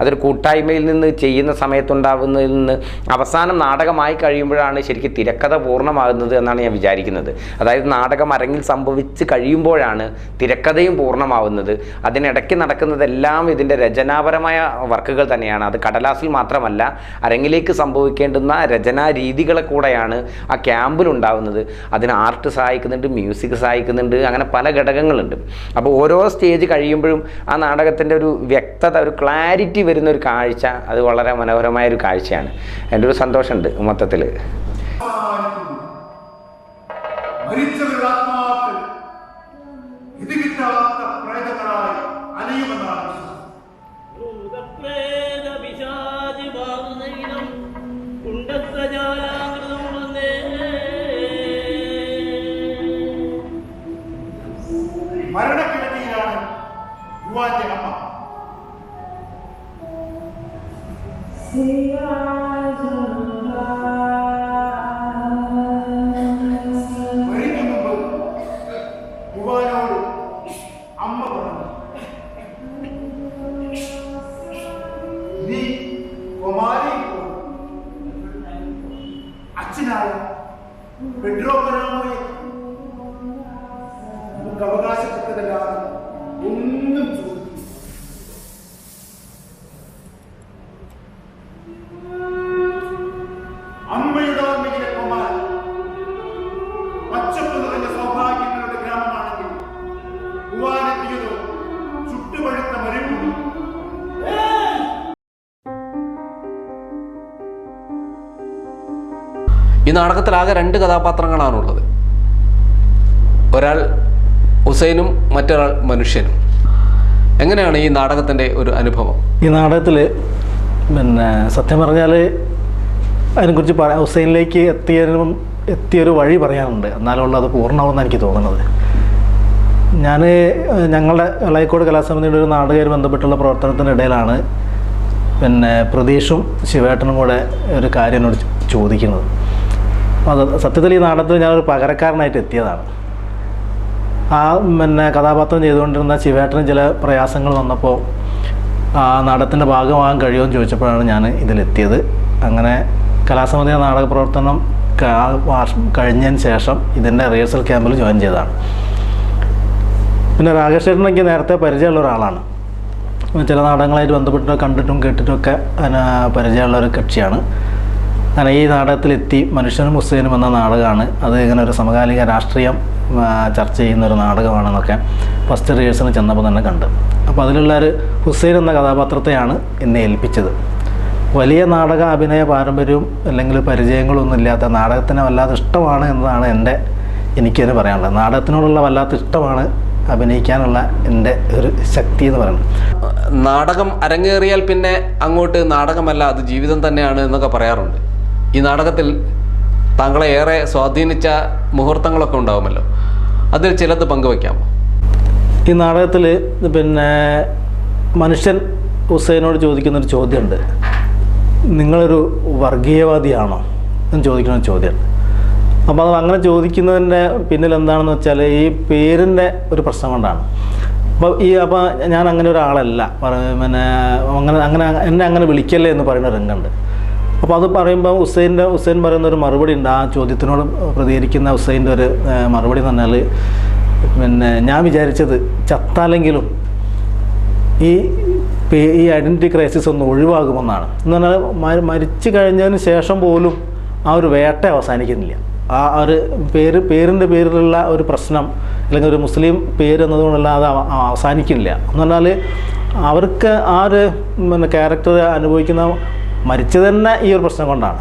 അതൊരു കൂട്ടായ്മയിൽ നിന്ന് ചെയ്യുന്ന സമയത്തുണ്ടാകുന്നതിൽ നിന്ന് അവസാനം നാടകമായി കഴിയുമ്പോഴാണ് ശരിക്കും തിരക്കഥ പൂർണമാകുന്നത് എന്നാണ് ഞാൻ വിചാരിക്കുന്നത്. അതായത് നാടകം അരങ്ങിൽ സംഭവിച്ച് കഴിയുമ്പോഴാണ് തിരക്കഥയും പൂർണമാവുന്നത്. അതിനിടയ്ക്ക് നടക്കുന്നതെല്ലാം ഇതിന്റെ രചന രചനാപരമായ വർക്കുകൾ തന്നെയാണ്. അത് കടലാസിൽ മാത്രമല്ല അരങ്ങിലേക്ക് സംഭവിക്കേണ്ടുന്ന രചനാ രീതികളെ കൂടെയാണ് ആ ക്യാമ്പിൽ ഉണ്ടാകുന്നത് അതിന് ആർട്ട് സഹായിക്കുന്നുണ്ട് മ്യൂസിക് സഹായിക്കുന്നുണ്ട് അങ്ങനെ പല ഘടകങ്ങളുണ്ട്. അപ്പോൾ ഓരോ സ്റ്റേജ് കഴിയുമ്പോഴും ആ നാടകത്തിന്റെ ഒരു വ്യക്തത ഒരു ക്ലാരിറ്റി വരുന്ന ഒരു കാഴ്ച അത് വളരെ മനോഹരമായ ഒരു കാഴ്ചയാണ്. എന്റെ ഒരു സന്തോഷമുണ്ട് മൊത്തത്തിൽ. ഇത് കിട്ടാത്ത പ്രേതങ്ങളായി അലയുമെന്നാണ് പിശാചി കുണ്ടത്തജാലാകൃതമുണർന്നേ മരണക്കിടക്കയിലാണ് യുവാന്റെ അമ്മ ഈ നാടകത്തിൽ ആകെ രണ്ട് കഥാപാത്രങ്ങളാണുള്ളത്. ഒരാൾ ഹുസൈനും മറ്റൊരാൾ മനുഷ്യനും. എങ്ങനെയാണ് ഈ നാടകത്തിന്റെ ഒരു അനുഭവം? ഈ നാടകത്തിൽ പിന്നെ സത്യം പറഞ്ഞാൽ അതിനെക്കുറിച്ച് പറയാം ഹുസൈനിലേക്ക് എത്തിയതിനും എത്തിയൊരു വഴി പറയാനുണ്ട്. എന്നാലുള്ള അത് എനിക്ക് തോന്നുന്നത്. ഞാൻ ഞങ്ങളുടെ ഇളയക്കോട് കലാസമിതിയുടെ ഒരു നാടകവുമായി ബന്ധപ്പെട്ടുള്ള പ്രവർത്തനത്തിനിടയിലാണ് പിന്നെ പ്രതീഷും ശിവേട്ടനും കൂടെ ഒരു കാര്യം എന്നോട് ചോദിക്കുന്നത്. സത്യത്തിൽ ഈ നാടകത്തിൽ ഞാനൊരു പകരക്കാരനായിട്ട് എത്തിയതാണ്. ആ പിന്നെ കഥാപാത്രം ചെയ്തുകൊണ്ടിരുന്ന ശിവേട്ടന് ചില പ്രയാസങ്ങൾ വന്നപ്പോൾ ആ നാടകത്തിന്റെ ഭാഗമാകാൻ കഴിയുമെന്ന് ചോദിച്ചപ്പോഴാണ് ഞാൻ ഇതിലെത്തിയത്. അങ്ങനെ കലാസമിതി നാടക പ്രവർത്തനം കഴിഞ്ഞതിന് ശേഷം ഇതിന്റെ റിഹേഴ്സൽ ക്യാമ്പിൽ ജോയിൻ ചെയ്തതാണ്. പിന്നെ രാകേഷ് ചേട്ടൻ എനിക്ക് നേരത്തെ പരിചയമുള്ള ഒരാളാണ്. ചില നാടകങ്ങളായിട്ട് ബന്ധപ്പെട്ട് കണ്ടിട്ടും കേട്ടിട്ടും ഒക്കെ അതിന് പരിചയമുള്ള ഒരു കക്ഷിയാണ്. അങ്ങനെ ഈ നാടകത്തിലെത്തി മനുഷ്യനും മുസ്ലിനും എന്ന നാടകമാണ്. അത് ഇങ്ങനെ ഒരു സമകാലിക രാഷ്ട്രീയം ചർച്ച ചെയ്യുന്ന ഒരു നാടകമാണെന്നൊക്കെ ഫസ്റ്റ് റിഹേഴ്സലിന് ചെന്നപ്പോൾ തന്നെ കണ്ട്. അപ്പോൾ അതിലുള്ള ഒരു ഹുസൈൻ എന്ന കഥാപാത്രത്തെയാണ് എന്നെ ഏൽപ്പിച്ചത്. വലിയ നാടക അഭിനയ പാരമ്പര്യവും അല്ലെങ്കിൽ പരിചയങ്ങളൊന്നും ഇല്ലാത്ത നാടകത്തിനെ വല്ലാതെ ഇഷ്ടമാണ് എന്നതാണ് എന്റെ എനിക്കതിന് പറയാനുള്ളത്. നാടകത്തിനോടുള്ള വല്ലാത്ത ഇഷ്ടമാണ് അഭിനയിക്കാനുള്ള എന്റെ ഒരു ശക്തി എന്ന് പറയുന്നത്. നാടകം അരങ്ങേറിയാൽ പിന്നെ അങ്ങോട്ട് നാടകമല്ല അത് ജീവിതം തന്നെയാണ് എന്നൊക്കെ പറയാറുണ്ട്. ഈ നാടകത്തിൽ താങ്കളെ ഏറെ സ്വാധീനിച്ച മുഹൂർത്തങ്ങളൊക്കെ ഉണ്ടാവുമല്ലോ. അതിൽ ചിലത് പങ്കുവയ്ക്കാമോ? ഈ നാടകത്തിൽ പിന്നെ മനുഷ്യൻ ഹുസൈനോട് ചോദിക്കുന്നൊരു ചോദ്യമുണ്ട്. നിങ്ങളൊരു വർഗീയവാദിയാണോ എന്ന് ചോദിക്കുന്ന ചോദ്യമുണ്ട്. അപ്പോൾ അത് അങ്ങനെ ചോദിക്കുന്നതിന്റെ പിന്നിൽ എന്താണെന്ന് വെച്ചാൽ ഈ പേരിന്റെ ഒരു പ്രശ്നം കൊണ്ടാണ്. അപ്പോൾ ഈ അപ്പോൾ ഞാൻ അങ്ങനെ ഒരാളല്ല. പിന്നെ അങ്ങനെ അങ്ങനെ എന്നെ അങ്ങനെ വിളിക്കല്ലേ എന്ന് പറയുന്ന രംഗമുണ്ട്. അപ്പോൾ അത് പറയുമ്പോൾ ഹുസൈന്റെ ഹുസൈൻ പറയുന്ന ഒരു മറുപടി ഉണ്ട്. ആ ചോദ്യത്തിനോട് പ്രതികരിക്കുന്ന ഹുസൈന്റെ ഒരു മറുപടി എന്ന് പറഞ്ഞാൽ പിന്നെ ഞാൻ വിചാരിച്ചത് ചത്താലെങ്കിലും ഈ ഈ ഐഡന്റിറ്റി ക്രൈസിസ് ഒന്ന് ഒഴിവാകുമെന്നാണ്. എന്ന് പറഞ്ഞാൽ മരിച്ചു കഴിഞ്ഞതിന് ശേഷം പോലും ആ ഒരു വേട്ട അവസാനിക്കുന്നില്ല. ആ ഒരു പേര് പേരിന്റെ പേരിലുള്ള ഒരു പ്രശ്നം അല്ലെങ്കിൽ ഒരു മുസ്ലിം പേര് എന്നതുകൊണ്ടുള്ള അത് അവസാനിക്കുന്നില്ല. എന്ന് പറഞ്ഞാൽ അവർക്ക് ആ ഒരു പിന്നെ ക്യാരക്ടർ അനുഭവിക്കുന്ന മരിച്ചത് തന്നെ ഈ ഒരു പ്രശ്നം കൊണ്ടാണ്.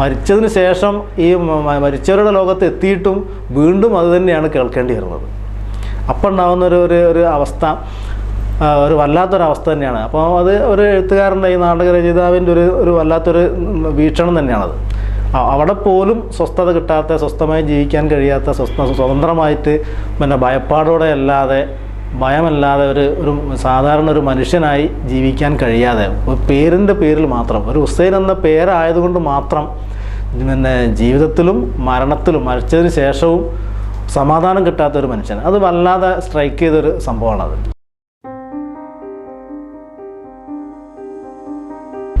മരിച്ചതിന് ശേഷം ഈ മരിച്ചവരുടെ ലോകത്ത് എത്തിയിട്ടും വീണ്ടും അത് തന്നെയാണ് കേൾക്കേണ്ടി വരുന്നത്. അപ്പം ഉണ്ടാകുന്ന ഒരു ഒരു അവസ്ഥ ഒരു വല്ലാത്തൊരവസ്ഥ തന്നെയാണ്. അപ്പോൾ അത് ഒരു എഴുത്തുകാരന്റെ ഈ നാടക രചയിതാവിന്റെ ഒരു ഒരു വല്ലാത്തൊരു വീക്ഷണം തന്നെയാണത്. അവിടെ പോലും സ്വസ്ഥത കിട്ടാത്ത സ്വസ്ഥമായി ജീവിക്കാൻ കഴിയാത്ത സ്വസ്ഥ സ്വതന്ത്രമായിട്ട് പിന്നെ ഭയപ്പാടോടെ അല്ലാതെ ഭയമല്ലാതെ ഒരു ഒരു സാധാരണ ഒരു മനുഷ്യനായി ജീവിക്കാൻ കഴിയാതെ ഒരു പേരിന്റെ പേരിൽ മാത്രം ഒരു ഹുസൈൻ എന്ന പേരായതുകൊണ്ട് മാത്രം പിന്നെ ജീവിതത്തിലും മരണത്തിലും മരിച്ചതിന് ശേഷവും സമാധാനം കിട്ടാത്ത ഒരു മനുഷ്യൻ. അത് വല്ലാതെ സ്ട്രൈക്ക് ചെയ്തൊരു സംഭവമാണത്.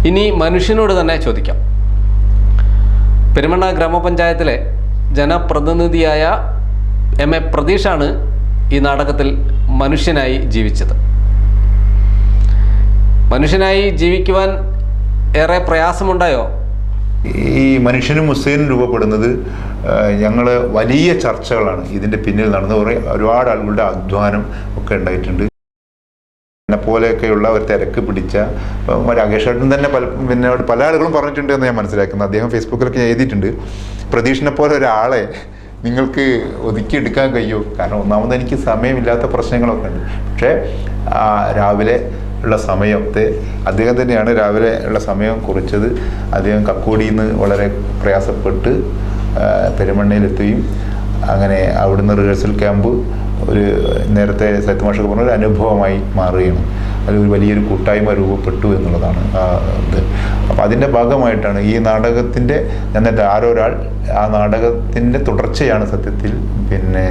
ഇനി മനുഷ്യനോട് തന്നെ ചോദിക്കാം. പെരുമണ്ണ ഗ്രാമപഞ്ചായത്തിലെ ജനപ്രതിനിധിയായ എം എ പ്രതീഷാണ് ഈ നാടകത്തിൽ മനുഷ്യനായി ജീവിച്ചത്. മനുഷ്യനായി ജീവിക്കുവാൻ ഏറെ പ്രയാസമുണ്ടായോ? ഈ മനുഷ്യനും ഹുസൈനും രൂപപ്പെടുന്നത് ഞങ്ങൾ വലിയ ചർച്ചകളാണ് ഇതിന്റെ പിന്നിൽ നടന്ന് കുറേ ഒരുപാട് ആളുകളുടെ അധ്വാനം ഒക്കെ ഉണ്ടായിട്ടുണ്ട്. എന്നെ പോലെയൊക്കെയുള്ള ഒരു തിരക്ക് പിടിച്ച ഇപ്പം രാകേഷ് ഏട്ടൻ തന്നെ പല പിന്നെ പല ആളുകളും പറഞ്ഞിട്ടുണ്ട് എന്ന് ഞാൻ മനസ്സിലാക്കുന്നത് അദ്ദേഹം ഫേസ്ബുക്കിലൊക്കെ എഴുതിയിട്ടുണ്ട്. പ്രതീക്ഷിനെ പോലെ ഒരാളെ നിങ്ങൾക്ക് ഒതുക്കിയെടുക്കാൻ കഴിയുമോ കാരണം ഒന്നാമത് എനിക്ക് സമയമില്ലാത്ത പ്രശ്നങ്ങളൊക്കെ ഉണ്ട്. പക്ഷേ രാവിലെ ഉള്ള സമയത്തെ അദ്ദേഹം തന്നെയാണ് രാവിലെ ഉള്ള സമയം കുറിച്ചത്. അദ്ദേഹം കക്കോടിയിൽ നിന്ന് വളരെ പ്രയാസപ്പെട്ട് പെരുമണ്ണയിലെത്തുകയും അങ്ങനെ അവിടുന്ന് റിഹേഴ്സൽ ക്യാമ്പ് ഒരു നേരത്തെ സത്യമാഷൊക്കെ പറഞ്ഞ ഒരു അനുഭവമായി മാറുകയാണ്. അതിൽ വലിയൊരു കൂട്ടായ്മ രൂപപ്പെട്ടു എന്നുള്ളതാണ് ഇത്. അപ്പോൾ അതിന്റെ ഭാഗമായിട്ടാണ് ഈ നാടകത്തിന്റെ എന്നിട്ട് ആരോ ഒരാൾ ആ നാടകത്തിന്റെ തുടർച്ചയാണ് സത്യത്തിൽ പിന്നെ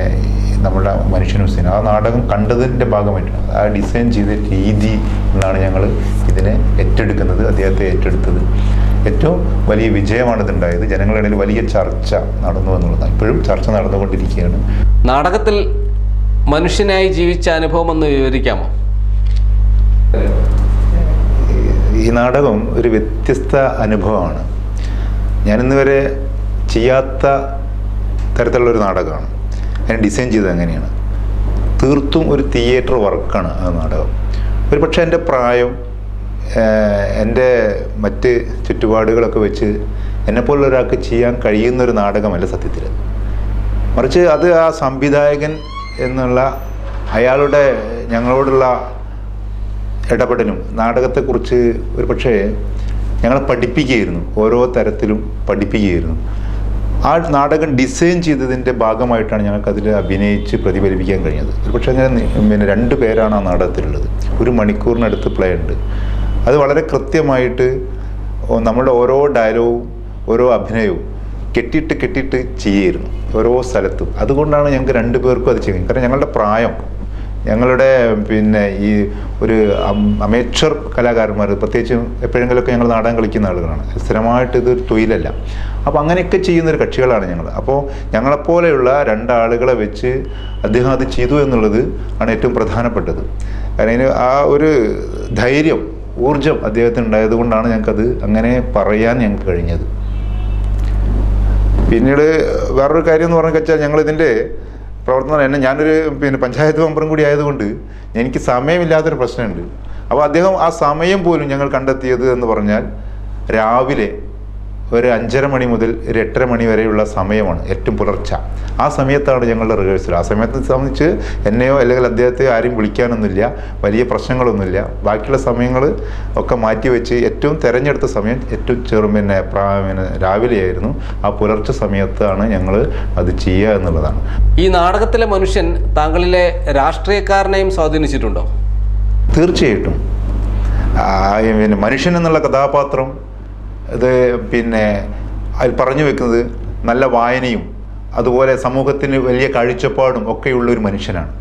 നമ്മുടെ മനുഷ്യൻ ഹുസൈൻ. ആ നാടകം കണ്ടതിന്റെ ഭാഗമായിട്ടാണ്. ആ ഡിസൈൻ ചെയ്ത രീതി എന്നാണ് ഞങ്ങൾ ഇതിനെ ഏറ്റെടുക്കുന്നത് അദ്ദേഹത്തെ ഏറ്റെടുത്തത്. ഏറ്റവും വലിയ വിജയമാണ് ഇതുണ്ടായത്. ഇടയിൽ വലിയ ചർച്ച നടന്നു എന്നുള്ളതാണ്. ഇപ്പോഴും ചർച്ച നടന്നുകൊണ്ടിരിക്കുകയാണ്. നാടകത്തിൽ മനുഷ്യനായി ജീവിച്ച അനുഭവം ഒന്ന് വിവരിക്കാമോ? ഈ നാടകം ഒരു വ്യത്യസ്ത അനുഭവമാണ്. ഞാനിന്ന് വരെ ചെയ്യാത്ത തരത്തിലുള്ളൊരു നാടകമാണ്. ഞാൻ ഡിസൈൻ ചെയ്തത് അങ്ങനെയാണ്. തീർത്തും ഒരു തിയേറ്റർ വർക്കാണ് ആ നാടകം. ഒരു പക്ഷേ എന്റെ പ്രായം എന്റെ മറ്റ് ചുറ്റുപാടുകളൊക്കെ വെച്ച് എന്നെപ്പോലുള്ള ഒരാൾക്ക് ചെയ്യാൻ കഴിയുന്ന ഒരു നാടകമല്ല സത്യത്തിൽ മറിച്ച് അത് ആ സംവിധായകൻ എന്നുള്ള അയാളുടെ ഞങ്ങളോടുള്ള ഇടപെടലും നാടകത്തെക്കുറിച്ച് ഒരു പക്ഷേ ഞങ്ങളെ പഠിപ്പിക്കുകയായിരുന്നു. ഓരോ തരത്തിലും പഠിപ്പിക്കുകയായിരുന്നു. ആ നാടകം ഡിസൈൻ ചെയ്തതിന്റെ ഭാഗമായിട്ടാണ് ഞങ്ങൾക്ക് അതിൽ അഭിനയിച്ച് പ്രതിഫലിപ്പിക്കാൻ കഴിഞ്ഞത്. ഒരു പക്ഷേ ഞാൻ പിന്നെ രണ്ട് പേരാണ് ആ നാടകത്തിലുള്ളത്. ഒരു മണിക്കൂറിനടുത്ത് പ്ലേ ഉണ്ട്. അത് വളരെ കൃത്യമായിട്ട് നമ്മളുടെ ഓരോ ഡയലോഗും ഓരോ അഭിനയവും കെട്ടിയിട്ട് കെട്ടിയിട്ട് ചെയ്യായിരുന്നു ഓരോ സ്ഥലത്തും. അതുകൊണ്ടാണ് ഞങ്ങൾക്ക് രണ്ട് പേർക്കും അത് ചെയ്യുന്നത്. കാരണം ഞങ്ങളുടെ പ്രായം ഞങ്ങളുടെ പിന്നെ ഈ ഒരു അമേച്ചർ കലാകാരന്മാർ പ്രത്യേകിച്ച് എപ്പോഴെങ്കിലുമൊക്കെ ഞങ്ങൾ നാടകം കളിക്കുന്ന ആളുകളാണ്. സ്ഥിരമായിട്ട് ഇതൊരു തൊഴിലല്ല. അപ്പോൾ അങ്ങനെയൊക്കെ ചെയ്യുന്നൊരു കക്ഷികളാണ് ഞങ്ങൾ. അപ്പോൾ ഞങ്ങളെപ്പോലെയുള്ള രണ്ടാളുകളെ വെച്ച് അദ്ദേഹം അത് ചെയ്തു എന്നുള്ളത് ആണ് ഏറ്റവും പ്രധാനപ്പെട്ടത്. കാരണം അതിന് ആ ഒരു ധൈര്യം ഊർജം അദ്ദേഹത്തിന് ഉണ്ടായതുകൊണ്ടാണ് ഞങ്ങൾക്കത് അങ്ങനെ പറയാൻ ഞങ്ങൾക്ക് കഴിഞ്ഞത്. പിന്നീട് വേറൊരു കാര്യം എന്ന് പറഞ്ഞു വെച്ചാൽ ഞങ്ങൾ ഇതിന്റെ പ്രവർത്തനം എന്നെ ഞാനൊരു പിന്നെ പഞ്ചായത്ത് മെമ്പറും കൂടി ആയതുകൊണ്ട് എനിക്ക് സമയമില്ലാത്തൊരു പ്രശ്നമുണ്ട്. അപ്പോൾ അദ്ദേഹം ആ സമയം പോലും ഞങ്ങൾ കണ്ടെത്തിയത് എന്ന് പറഞ്ഞാൽ രാവിലെ ഒരു അഞ്ചര മണി മുതൽ ഒരു എട്ടര മണി വരെയുള്ള സമയമാണ് ഏറ്റവും പുലർച്ച. ആ സമയത്താണ് ഞങ്ങളുടെ റിഹേഴ്സൽ ആ സമയത്തെ സംബന്ധിച്ച് എന്നെയോ അല്ലെങ്കിൽ അദ്ദേഹത്തെ ആരും വിളിക്കാനൊന്നുമില്ല. വലിയ പ്രശ്നങ്ങളൊന്നുമില്ല. ബാക്കിയുള്ള സമയങ്ങൾ ഒക്കെ മാറ്റി വെച്ച് ഏറ്റവും തിരഞ്ഞെടുത്ത സമയം ഏറ്റവും ചെറു പിന്നെ പിന്നെ രാവിലെയായിരുന്നു. ആ പുലർച്ച സമയത്താണ് ഞങ്ങൾ അത് ചെയ്യുക എന്നുള്ളതാണ്. ഈ നാടകത്തിലെ മനുഷ്യൻ താങ്കളിലെ രാഷ്ട്രീയക്കാരനെയും സ്വാധീനിച്ചിട്ടുണ്ടോ? തീർച്ചയായിട്ടും. പിന്നെ മനുഷ്യൻ എന്നുള്ള കഥാപാത്രം ഇത് പിന്നെ അതിൽ പറഞ്ഞു വെക്കുന്നത് നല്ല വായനയും അതുപോലെ സമൂഹത്തിന് വലിയ കാഴ്ചപ്പാടും ഒക്കെയുള്ള ഒരു മനുഷ്യനാണ്.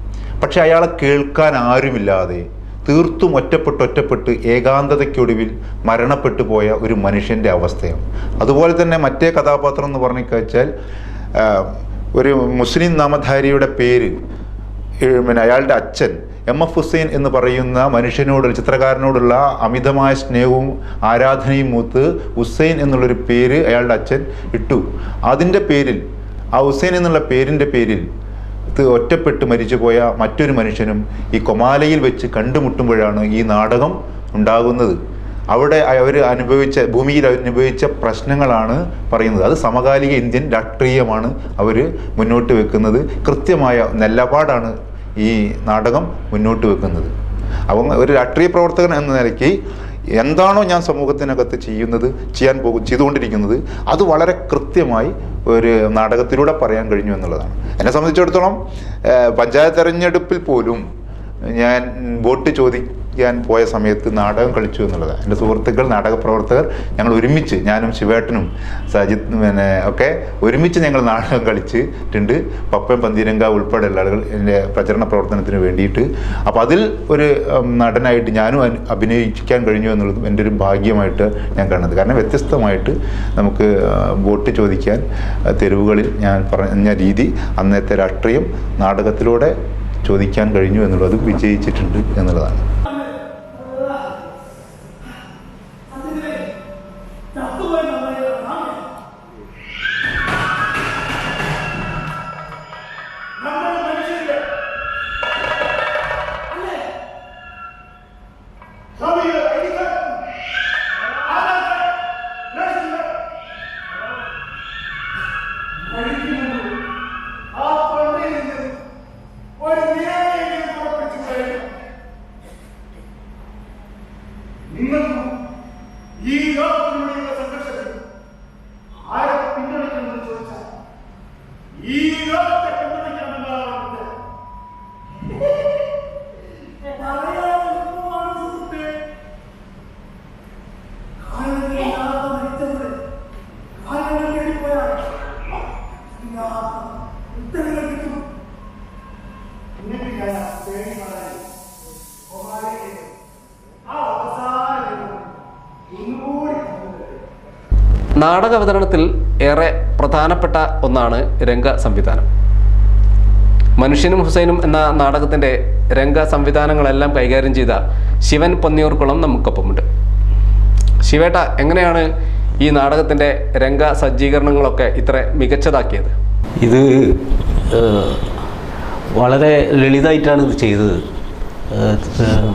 പക്ഷെ അയാളെ കേൾക്കാൻ ആരുമില്ലാതെ തീർത്തും ഒറ്റപ്പെട്ട് ഒറ്റപ്പെട്ട് ഏകാന്തതയ്ക്കൊടുവിൽ മരണപ്പെട്ടു പോയ ഒരു മനുഷ്യന്റെ അവസ്ഥയാണ്. അതുപോലെ തന്നെ മറ്റേ കഥാപാത്രം എന്ന് പറഞ്ഞു കഴിച്ചാൽ ഒരു മുസ്ലിം നാമധാരിയുടെ പേര് പിന്നെ അയാളുടെ അച്ഛൻ എം എഫ് ഹുസൈൻ എന്ന് പറയുന്ന മനുഷ്യനോട് ചിത്രകാരനോടുള്ള അമിതമായ സ്നേഹവും ആരാധനയും മൂത്ത് ഹുസൈൻ എന്നുള്ളൊരു പേര് അയാളുടെ അച്ഛൻ ഇട്ടു. അതിന്റെ പേരിൽ ആ ഹുസൈൻ എന്നുള്ള പേരിന്റെ പേരിൽ ഒറ്റപ്പെട്ട് മരിച്ചു പോയ മറ്റൊരു മനുഷ്യനും ഈ കൊമാലയിൽ വെച്ച് കണ്ടുമുട്ടുമ്പോഴാണ് ഈ നാടകം ഉണ്ടാകുന്നത്. അവിടെ അവർ അനുഭവിച്ച ഭൂമിയിൽ അനുഭവിച്ച പ്രശ്നങ്ങളാണ് പറയുന്നത്. അത് സമകാലിക ഇന്ത്യൻ രാഷ്ട്രീയമാണ് അവർ മുന്നോട്ട് വെക്കുന്നത്. കൃത്യമായ നിലപാടാണ് ഈ നാടകം മുന്നോട്ട് വെക്കുന്നത്. അപ്പം ഒരു രാഷ്ട്രീയ പ്രവർത്തകൻ എന്ന നിലയ്ക്ക് എന്താണോ ഞാൻ സമൂഹത്തിനകത്ത് ചെയ്യുന്നത് ചെയ്യാൻ പോകും ചെയ്തുകൊണ്ടിരിക്കുന്നത് അത് വളരെ കൃത്യമായി ഒരു നാടകത്തിലൂടെ പറയാൻ കഴിഞ്ഞു എന്നുള്ളതാണ്. എന്നെ സംബന്ധിച്ചിടത്തോളം പഞ്ചായത്ത് തെരഞ്ഞെടുപ്പിൽ പോലും ഞാൻ വോട്ട് ചോദിക്കാൻ പോയ സമയത്ത് നാടകം കളിച്ചു എന്നുള്ളത്. എന്റെ സുഹൃത്തുക്കൾ നാടക പ്രവർത്തകർ ഞങ്ങൾ ഒരുമിച്ച് ഞാനും ശിവേട്ടനും സജിത് പിന്നെ ഒക്കെ ഒരുമിച്ച് ഞങ്ങൾ നാടകം കളിച്ചിട്ടുണ്ട്. പപ്പൻ പന്തീരങ്ക ഉൾപ്പെടെയുള്ള ആളുകൾ എന്റെ പ്രചരണ പ്രവർത്തനത്തിന് വേണ്ടിയിട്ട്. അപ്പോൾ അതിൽ ഒരു നടനായിട്ട് ഞാനും അഭിനയിക്കാൻ കഴിഞ്ഞു എന്നുള്ളതും എന്റെ ഒരു ഭാഗ്യമായിട്ട് ഞാൻ കാണുന്നത്. കാരണം വ്യത്യസ്തമായിട്ട് നമുക്ക് വോട്ട് ചോദിക്കാൻ തെരുവുകളിൽ ഞാൻ പറഞ്ഞ രീതി അന്നത്തെ രാഷ്ട്രീയം നാടകത്തിലൂടെ ചോദിക്കാൻ കഴിഞ്ഞു എന്നുള്ളതും വിജയിച്ചിട്ടുണ്ട് എന്നുള്ളതാണ്. നാടക അവതരണത്തിൽ ഏറെ പ്രധാനപ്പെട്ട ഒന്നാണ് രംഗ സംവിധാനം. മനുഷ്യനും ഹുസൈനും എന്ന നാടകത്തിന്റെ രംഗ സംവിധാനങ്ങളെല്ലാം കൈകാര്യം ചെയ്ത ശിവൻ പൊന്നിയൂർക്കുളം നമുക്കൊപ്പമുണ്ട്. ശിവേട്ട എങ്ങനെയാണ് ഈ നാടകത്തിന്റെ രംഗ സജ്ജീകരണങ്ങളൊക്കെ ഇത്ര മികച്ചതാക്കിയത്? ഇത് വളരെ ലളിതമായിട്ടാണ് ഇത് ചെയ്തത്.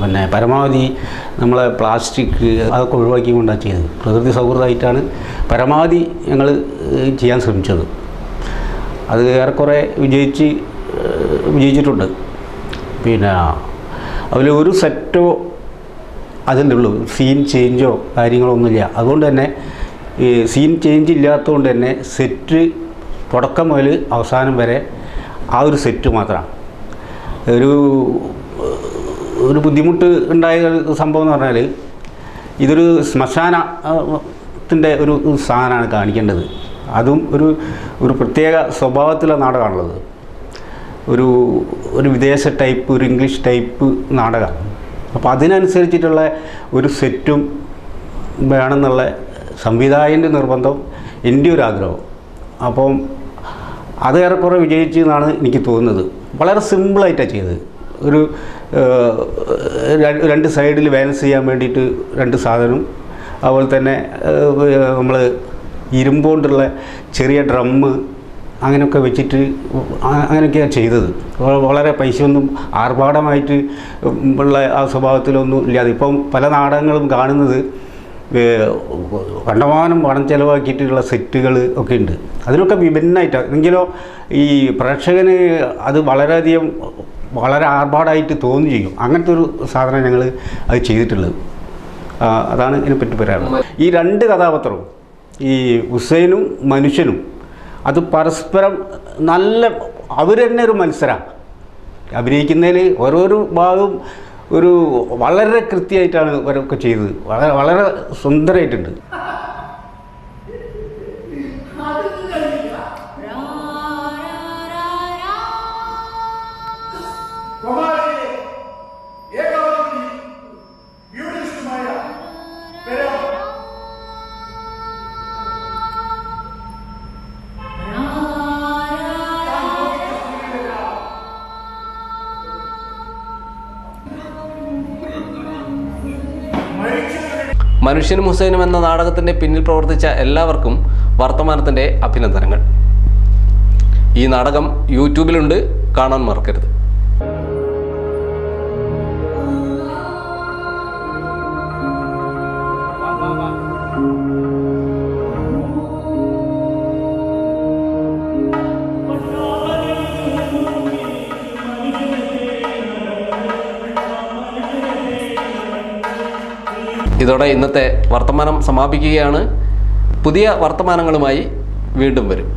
പിന്നെ പരമാവധി നമ്മളെ പ്ലാസ്റ്റിക് അതൊക്കെ ഒഴിവാക്കിക്കൊണ്ടാണ് ചെയ്തത്. പ്രകൃതി സൗഹൃദമായിട്ടാണ് പരമാവധി ഞങ്ങൾ ചെയ്യാൻ ശ്രമിച്ചത്. അത് ഏറെക്കുറെ വിജയിച്ച് വിജയിച്ചിട്ടുണ്ട്. പിന്നെ അതിൽ ഒരു സെറ്റോ അതിന്റെ ഉള്ളൂ. സീൻ ചേഞ്ചോ കാര്യങ്ങളോ ഒന്നുമില്ല അതുകൊണ്ട് തന്നെ ഈ സീൻ ചേഞ്ച് ഇല്ലാത്തതുകൊണ്ട് തന്നെ സെറ്റ് തുടക്കം മുതൽ അവസാനം വരെ ആ ഒരു സെറ്റ് മാത്രമാണ്. ഒരു ഒരു ബുദ്ധിമുട്ട് ഉണ്ടായ സംഭവം എന്ന് പറഞ്ഞാൽ ഇതൊരു ശ്മശാനത്തിന്റെ ഒരു സാധനമാണ് കാണിക്കേണ്ടത്. അതും ഒരു ഒരു പ്രത്യേക സ്വഭാവത്തിലുള്ള നാടകമാണുള്ളത്. ഒരു ഒരു വിദേശ ടൈപ്പ് ഒരു ഇംഗ്ലീഷ് ടൈപ്പ് നാടകമാണ് അപ്പോൾ അതിനനുസരിച്ചിട്ടുള്ള ഒരു സെറ്റും വേണമെന്നുള്ള സംവിധായകന്റെ നിർബന്ധം എന്റെ ഒരു ആഗ്രഹം അപ്പം അത് ഏറെക്കുറെ വിജയിച്ചു എന്നാണ് എനിക്ക് തോന്നുന്നത്. വളരെ സിമ്പിളായിട്ടാണ് ചെയ്തത്. ഒരു രണ്ട് സൈഡിൽ ബാലൻസ് ചെയ്യാൻ വേണ്ടിയിട്ട് രണ്ട് സാധനവും അതുപോലെ തന്നെ നമ്മൾ ഇരുമ്പുകൊണ്ടുള്ള ചെറിയ ഡ്രമ്മ് അങ്ങനെയൊക്കെ വെച്ചിട്ട് അങ്ങനെയൊക്കെയാണ് ചെയ്തത്. വളരെ പൈസ ഒന്നും ആർഭാടമായിട്ട് ഉള്ള ആ സ്വഭാവത്തിലൊന്നും ഇല്ലാതെ. ഇപ്പം പല നാടകങ്ങളും കാണുന്നത് കണ്ടമാനം പണം ചിലവാക്കിയിട്ടുള്ള സെറ്റുകൾ ഒക്കെ ഉണ്ട്. അതിനൊക്കെ വിഭിന്നമായിട്ടാണ് എങ്കിലോ ഈ പ്രേക്ഷകന് അത് വളരെയധികം വളരെ ആർഭാടായിട്ട് തോന്നി ചെയ്യും. അങ്ങനത്തെ ഒരു സാധനം ഞങ്ങൾ അത് ചെയ്തിട്ടുള്ളത്. അതാണ് ഇതിനെപ്പറ്റി പറയാനുള്ളത്. ഈ രണ്ട് കഥാപാത്രവും ഈ ഹുസൈനും മനുഷ്യനും അത് പരസ്പരം നല്ല അവർ തന്നെ ഒരു മത്സരമാണ് അഭിനയിക്കുന്നതിൽ ഓരോരോ ഭാഗവും ഒരു വളരെ കൃത്യമായിട്ടാണ് ഇവരൊക്കെ ചെയ്തത്. വളരെ വളരെ സുന്ദരമായിട്ടുണ്ട് മനുഷ്യനും ഹുസൈനും എന്ന നാടകത്തിന്റെ പിന്നിൽ പ്രവർത്തിച്ച എല്ലാവർക്കും വർത്തമാനത്തിന്റെ അഭിനന്ദനങ്ങൾ. ഈ നാടകം യൂട്യൂബിലുണ്ട് കാണാൻ മറക്കരുത്. ഇതോടെ ഇന്നത്തെ വർത്തമാനം സമാപിക്കുകയാണ്. പുതിയ വർത്തമാനങ്ങളുമായി വീണ്ടും വരും.